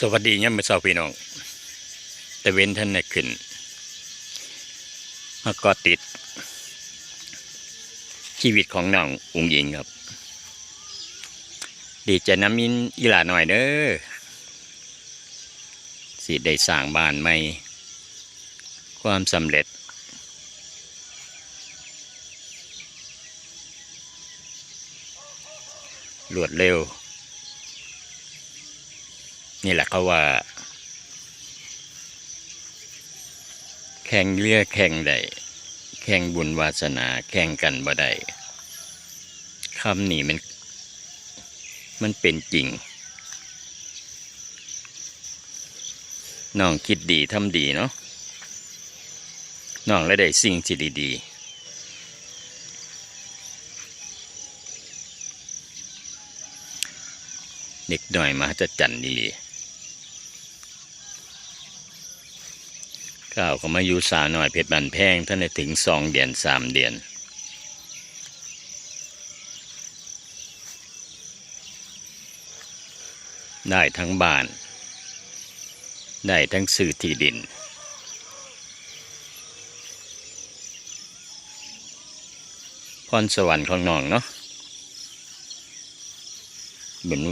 สวัสดียามมื้อเช้าพี่น้องแต่เว้นท่านได้ขึ้นมาก็ติด ชีวิตของน้องอุงยิงครับ ดีใจน้ำมินอีหลาหน่อยเด้อสิได้สร้างบ้านใหม่ ความสำเร็จ รวดเร็ว นี่แหละเขาว่า แข่งเรือแข่งใดแข่งบุญวาสนา แข่งกันบ่ได้คำนี้มัน มันเป็นจริงน้องคิดดีทำดีเนาะน้องและได้สิ่งที่ดีๆเด็กหน่อยมาจะจันดี ก้าวก็มาอยู่สาวหน่อยเพชรบันแพงท่านได้ถึงสองเดือนสามเดือนได้ทั้งบ้าน ได้ทั้งสื่อที่ดิน พรสวรรค์ของน้องเนาะบุญ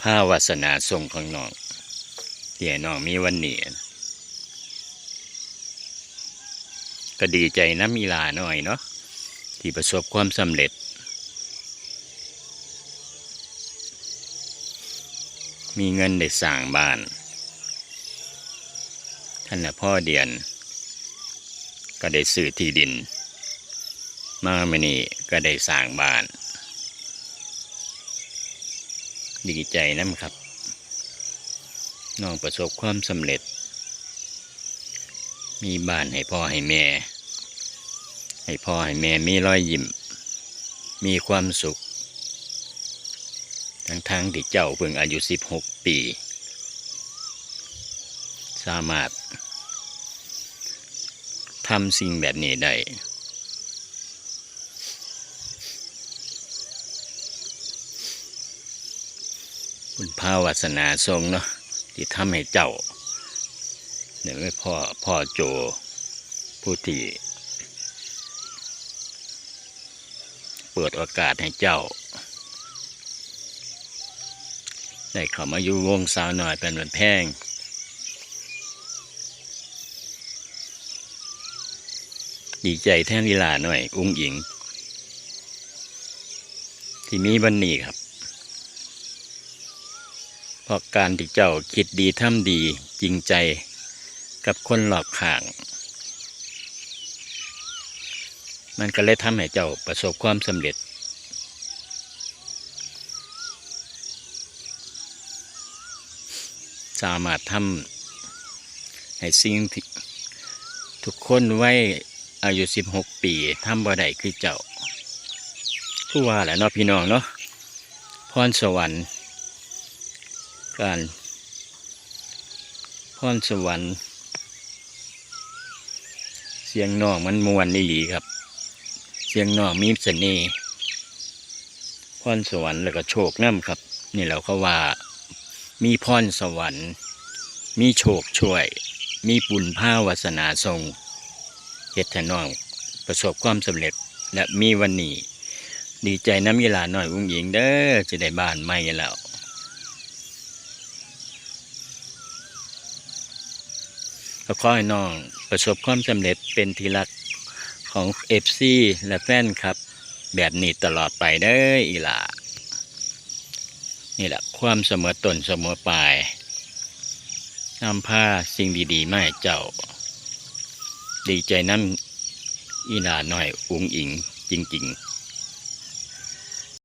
ผ้าวาสนาทรงของน้องที่ให้น้องมีวันนี้นะ ก็ดีใจน้ำมีลาหน่อยเนาะที่ประสบความสำเร็จ มีเงินได้สร้างบ้าน ท่านน่ะพ่อเดียน ก็ได้ซื้อที่ดิน มาไม่นี่ก็ได้สร้างบ้าน ดีใจน้ำครับ น้องประสบความสำเร็จ มีบ้านให้พ่อให้แม่ ให้พ่อให้แม่มีรอยยิ้ม มีความสุข ทั้งทั้งๆที่เจ้าเพิ่งอายุสิบหกปี สามารถทำสิ่งแบบนี้ได้คุณพาวาสนาทรงเนาะที่ทำให้เจ้า เนี่ยไม่พ่อพ่อโจผู้ที่เปิดโอกาสให้เจ้า ได้เข้ามาอยู่วงสาวหน่อยเป็นวันแพงดีใจแท่นลีลาหน่อย อุ้งอิง ที่มีวันนี้ครับเพราะการที่เจ้าคิดดีทำดีจริงใจ กับคนหลอกข่าง มันก็เลยทำให้เจ้าประสบความสำเร็จ สามารถทำให้สิ่งทุกคนไว้อายุสิบหกปีทำบ่ได้คือเจ้าผู้ว่าแหละเนาะพี่น้องเนาะพรสวรรค์การพรสวรรค์ เสียงนองมันมวนนี่หลีครับ เสียงนองมีเสน่ห์พรสวรรค์แล้วก็โชคน้ำครับ นี่เราก็ว่า มีพรสวรรค์ มีโชคช่วย มีบุญผ้าวาสนาทรงเฮ็ดให้น้องประสบความสำเร็จและมีวันนี้ ดีใจน้ำยีลาหน่อยอุ้งหญิงเด้อจะได้บ้านใหม่แล้ว ก็ขอให้น้องประสบความสำเร็จเป็นที่รักของเอฟซีและแฟนครับ แบบนี้ตลอดไปเด้ออีหล่านี่แหละความเสมอต้นเสมอปลายนำผ้าสิ่งดีๆมาให้เจ้า ดีใจน้ำอีหลาหน่อยอุ้งอิงจริง ๆ